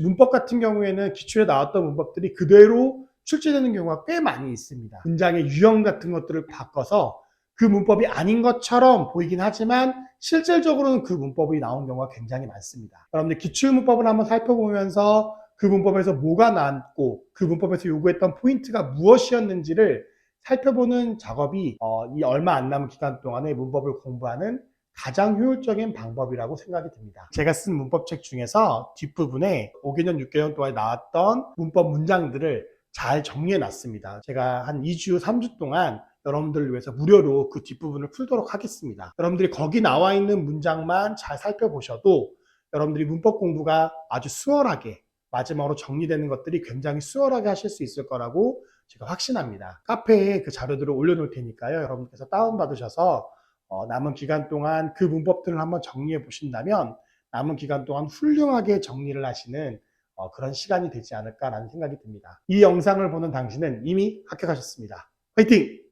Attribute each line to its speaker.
Speaker 1: 문법 같은 경우에는 기출에 나왔던 문법들이 그대로 출제되는 경우가 꽤 많이 있습니다. 문장의 유형 같은 것들을 바꿔서 그 문법이 아닌 것처럼 보이긴 하지만 실질적으로는 그 문법이 나온 경우가 굉장히 많습니다. 여러분들 기출 문법을 한번 살펴보면서 그 문법에서 뭐가 나왔고 그 문법에서 요구했던 포인트가 무엇이었는지를 살펴보는 작업이 어, 이 얼마 안 남은 기간 동안에 문법을 공부하는 가장 효율적인 방법이라고 생각이 듭니다. 제가 쓴 문법책 중에서 뒷부분에 5개년, 6개년 동안 나왔던 문법 문장들을 잘 정리해 놨습니다. 제가 한 2주, 3주 동안 여러분들을 위해서 무료로 그 뒷부분을 풀도록 하겠습니다. 여러분들이 거기 나와 있는 문장만 잘 살펴보셔도 여러분들이 문법 공부가 아주 수월하게 마지막으로 정리되는 것들이 굉장히 수월하게 하실 수 있을 거라고 제가 확신합니다. 카페에 그 자료들을 올려놓을 테니까요. 여러분께서 다운받으셔서 어, 남은 기간 동안 그 문법들을 한번 정리해 보신다면 남은 기간 동안 훌륭하게 정리를 하시는 어, 그런 시간이 되지 않을까라는 생각이 듭니다. 이 영상을 보는 당신은 이미 합격하셨습니다. 화이팅!